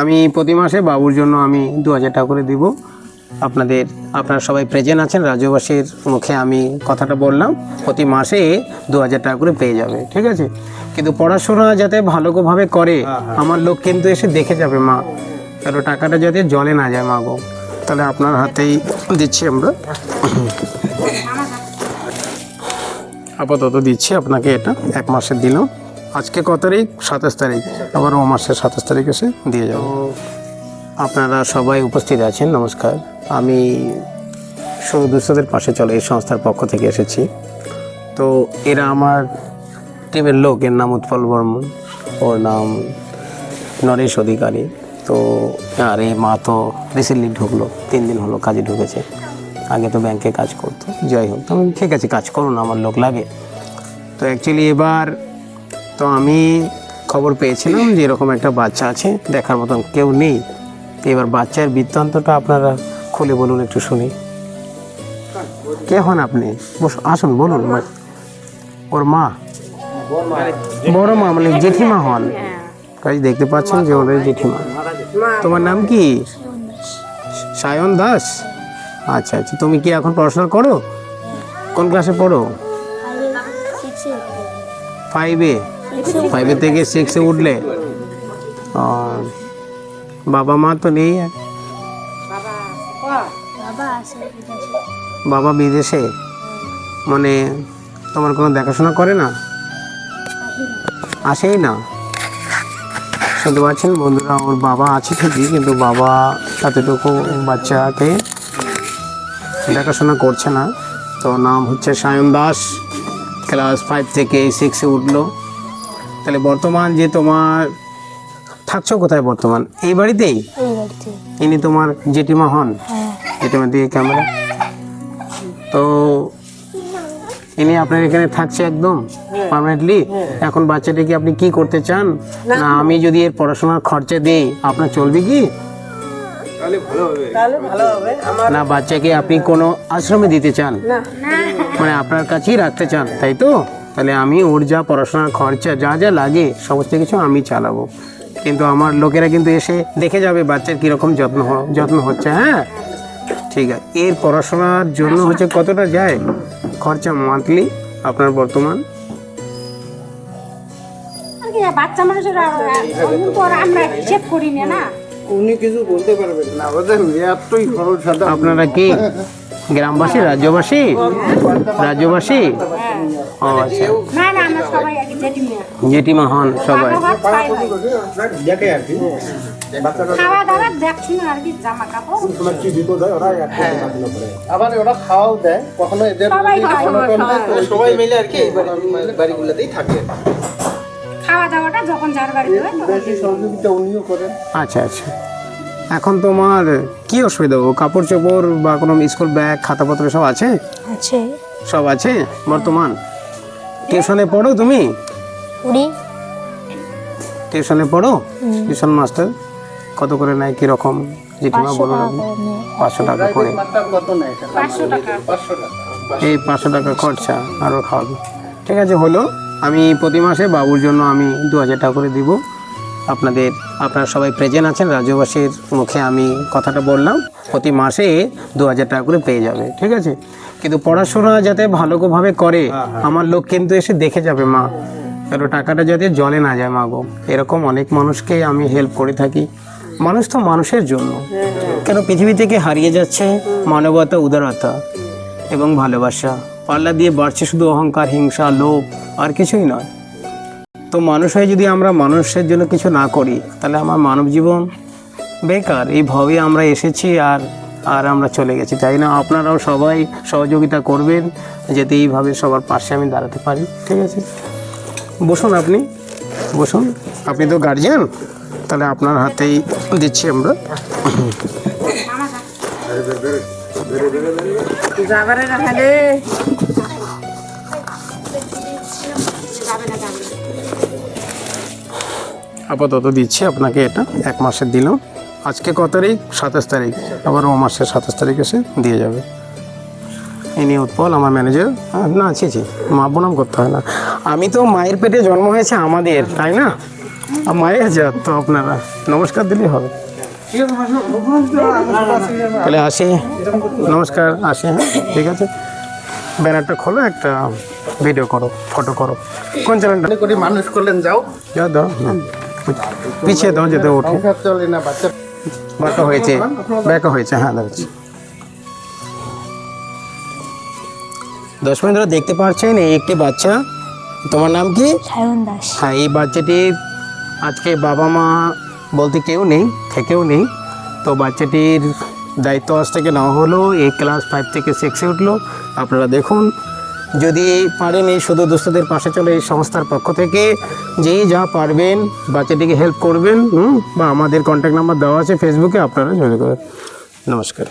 আমি প্রতি মাসে বাবুর জন্য আমি দু হাজার টাকা করে দিব। আপনাদের আপনারা সবাই প্রেজেন্ট আছেন রাজ্যবাসীর মুখে আমি কথাটা বললাম প্রতি মাসে দু হাজার টাকা করে পেয়ে যাবে ঠিক আছে? কিন্তু পড়াশোনা যাতে ভালোভাবে করে আমার লোক কিন্তু এসে দেখে যাবে মা। কারণ টাকাটা যাতে জলে না যায় মা গো। তাহলে আপনার হাতেই দিচ্ছি আমরা। আপাতত দিচ্ছি আপনাকে এটা এক মাসের দিলাম। আজকে কত তারিখ? সাতাশ তারিখ। আবার ও মাসের সাতাশ তারিখ এসে দিয়ে যাব। আপনারা সবাই উপস্থিত আছেন, নমস্কার। আমি সুদুস্থদের পাশে চলে এই সংস্থার পক্ষ থেকে এসেছি। তো এরা আমার টিমের লোক। এর নাম উৎপল বর্মন, ওর নাম নরেশ অধিকারী। তো, আর এই মা তো রিসেন্টলি ঢুকলো, তিন দিন হলো কাজে ঢুকেছে। আগে তো ব্যাংকে কাজ করতো। যাই হোক, তো ঠিক আছে, কাজ করুন আমার লোক লাগে। তো অ্যাকচুয়ালি এবার তো আমি খবর পেয়েছিলাম যে এরকম একটা বাচ্চা আছে দেখার মতন কেউ নেই। এবার বাচ্চার বৃত্তান্তটা আপনারা খুলে বলুন একটু শুনি। কে হন আপনি? বস আসুন বলুন। ওর মা? বড় মা মানে জেঠিমা হন। কাজ দেখতে পাচ্ছেন যে ওদের জেঠিমা। তোমার নাম কি? সায়ন দাস? আচ্ছা আচ্ছা। তুমি কি এখন পড়াশোনা করো? কোন ক্লাসে পড়ো? ফাইভে ফাইভে থেকে সিক্সে উঠলে বাবা মা তো নেই আর। বাবা বিদেশে? মানে তোমার কোনো দেখাশোনা করে না? আসেই না। শুনতে পাচ্ছেন, বন্ধুরা, ওর বাবা আছে ঠিকই, কিন্তু বাবা এতটুকু বাচ্চাকে দেখাশোনা করছে না। তো নাম হচ্ছে সায়ন দাস। ক্লাস ফাইভ থেকে সিক্সে উঠল। তাহলে বর্তমান যে তোমার থাকছো কোথায় বর্তমান? এই বাড়িতেই? ইনি তোমার জেঠিমা হন? হ্যাঁ। জেঠিমা দিয়ে ক্যামেরা তো ইনি আপনার এখানে থাকছে একদম পার্মানেন্টলি এখন বাচ্চাটাকে আপনি কি করতে চান? না। আমি যদি এর পড়াশোনার খরচা দিই আপনার চলবে কি? না বাচ্চাকে আপনি কোনো আশ্রমে দিতে চান? মানে আপনার কাছেই রাখতে চান তাই তো? তাহলে আমি ওর যা পড়াশোনার খরচা যা যা লাগে সমস্ত কিছু আমি চালাবো। কিন্তু আমার লোকেরা কিন্তু এসে দেখে যাবে বাচ্চার কীরকম যত্ন হ- যত্ন হচ্ছে হ্যাঁ? ঠিক আছে। এর পড়াশোনার জন্য হচ্ছে কতটা যায়? খরচা মান্থলি আপনার বর্তমান? বাচ্চা মানুষের আমরা হিসেব করি না না? উনি কিছু বলতে পারবেন না আমাদের এতই খরচ আপনারা কি? গ্রামবাসী রাজ্যবাসী? রাজ্যবাসী? ও আচ্ছা। না না সবাই আগে জেঠিমিয়া জেঠিমা হন সবাই। খাওয়া খাই ভাই। দেখে আর কি খাওয়া দাওয়া দেখছি আর কি জামা কাপড়। তোমার কি বিপদ হয় ওরা একটা করে আবার ওরা খাওয়াও দেয় কখনো এদের সবাই মিলে আর কি বাড়িগুলোতেই থাকে। খাওয়া দাওয়াটা যখন যার বাড়িতে হয় তখন। সহযোগিতা উনিও করেন আচ্ছা আচ্ছা। এখন তোমার কি অসুবিধা ও কাপড় চোপড় বা কোনো স্কুল ব্যাগ খাতাপত্র সব আছে? আছে। সব আছে? বর্তমান? টিউশনে পড়ো তুমি? উড়ি টিউশনে পড়ো? Tuition master? কত করে নেয়? কীরকম? জেঠিমা আপনি পাঁচশো টাকা করে। এই পাঁচশো টাকা খরচা আরও খাওয়াবে। ঠিক আছে হলো। আমি প্রতি মাসে বাবুর জন্য আমি দু হাজার টাকা করে দিব। আপনাদের আপনারা সবাই প্রেজেন্ট আছেন রাজ্যবাসীর মুখে আমি কথাটা বললাম প্রতি মাসে দু হাজার টাকা করে পেয়ে যাবে ঠিক আছে? কিন্তু পড়াশোনা যাতে ভালোভাবে করে আমার লোক কিন্তু এসে দেখে যাবে মা। কারণ টাকাটা যাতে জলে না যায় মা গো? এরকম অনেক মানুষকে আমি হেল্প করে থাকি। মানুষ তো মানুষের জন্য। কেন পৃথিবী থেকে হারিয়ে যাচ্ছে মানবতা উদারতা এবং ভালোবাসা। পাল্লা দিয়ে বাড়ছে শুধু অহংকার হিংসা লোভ আর কিছুই নয়। তো মানুষ হয়ে যদি আমরা মানুষের জন্য কিছু না করি, তাহলে আমার মানব জীবন বেকার। এই ভাবে আমরা এসেছি আর আর আমরা চলে গেছি, তাই না? আপনারাও সবাই সহযোগিতা করবেন, যাতে এইভাবে সবার পাশে আমি দাঁড়াতে পারি, ঠিক আছে? বসুন আপনি বসুন। আপনি তো গার্জিয়ান তাহলে আপনার হাতেই দিচ্ছি আমরা। যাবারে আপাতত দিচ্ছি আপনাকে এটা এক মাসের দিলাম। আজকে কত তারিখ? সাতাশ তারিখ। আবার ও মাসের সাতাশ তারিখ এসে দিয়ে যাবে। ইনি উৎপল আমার ম্যানেজার না ছি ছি মা বনাম করতে হয় না। আমি তো মায়ের পেটে জন্ম হয়েছে আমাদের তাই না? আর মায়ের জাত তো আপনারা নমস্কার দিলেই হবে। তাহলে আসি। নমস্কার আসি হ্যাঁ ঠিক আছে। ব্যানারটা খোলো একটা ভিডিও করো ফটো করো। কোন চ্যানেলটা মনে করি মানুষ করলেন যাও। যাও দাও হুম। পিছিয়ে দাও যেতে ওঠে। চলে না বাচ্চা বাঁকা হয়েছে ব্যাকা হয়েছে হ্যাঁ দেখছি দশ মিনিট ধরে দেখতে পাচ্ছেন এই একটি বাচ্চা। তোমার নাম কি? সায়ন দাস। হ্যাঁ এই বাচ্চাটি আজকে বাবা মা বলতে কেউ নেই থেকেও নেই। তো বাচ্চাটির দায়িত্ব আজ থেকে নেওয়া হলো এই ক্লাস ফাইভ থেকে সিক্সে উঠল। আপনারা দেখুন যদি পারেন এই শুধু দুস্থদের পাশে চলে এই সংস্থার পক্ষ থেকে, যেই যা পারবেন, বাচ্চাটিকে হেল্প করবেন বা আমাদের কন্ট্যাক্ট নাম্বার দেওয়া আছে ফেসবুকে আপনারা যোগাযোগ করবেন নমস্কার।